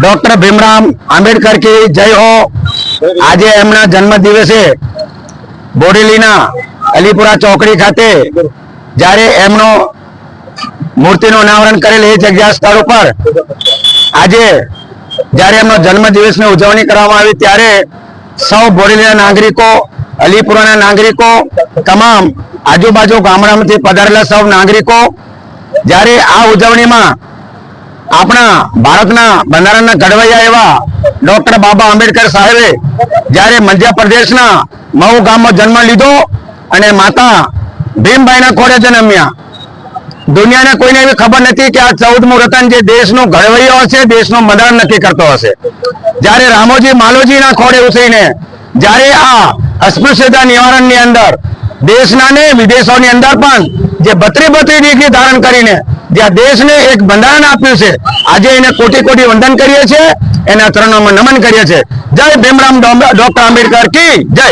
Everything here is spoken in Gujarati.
ડોક્ટર ભીમરામ આંબેડકર કી જય હો. આજે એમના જન્મ દિવસે બોડેલીના અલીપુરા ચોકડી ખાતે જ્યારે એમનો મૂર્તિનું અનાવરણ કરેલ એ જગ્યા સ્થળ ઉપર આજે જ્યારે એમનો જન્મ દિવસની ઉજવણી કરવામાં આવી ત્યારે સૌ બોડેલીના નાગરિકો, અલીપુરાના નાગરિકો, તમામ આજુબાજુ ગામડામાંથી પધારેલા સૌ નાગરિકો જ્યારે આ ઉજવણીમાં આપણા ભારતના બંધારણના ઘડવૈયા એવા ડોક્ટર બાબા આંબેડકર સાહેબે જ્યારે મધ્યપ્રદેશના મઉ ગામમાં જન્મ લીધો અને માતા ભીમભાઈના ખોડે જન્મ્યા. દુનિયાને કોઈને એવી ખબર નથી કે આ ચૌદમું રતન જે દેશનો ઘડવૈયો હશે, દેશનો બંધારણ નક્કી કરતો હશે. જ્યારે રામોજી માલોજીના ખોડે ઉતરીને, જ્યારે આ અસ્પૃશ્યતા નિવારણની અંદર દેશના ને વિદેશોની અંદર પણ જે બત્રી બત્રી ડિગ્રી ધારણ કરીને જે દેશને એક બંધારણ આપ્યું છે, આજે એને કોટી કોટી વંદન કરીએ છીએ, એના ચરણોમાં નમન કરીએ છીએ. જય ભીમરામ ડોક્ટર આંબેડકર કી જય.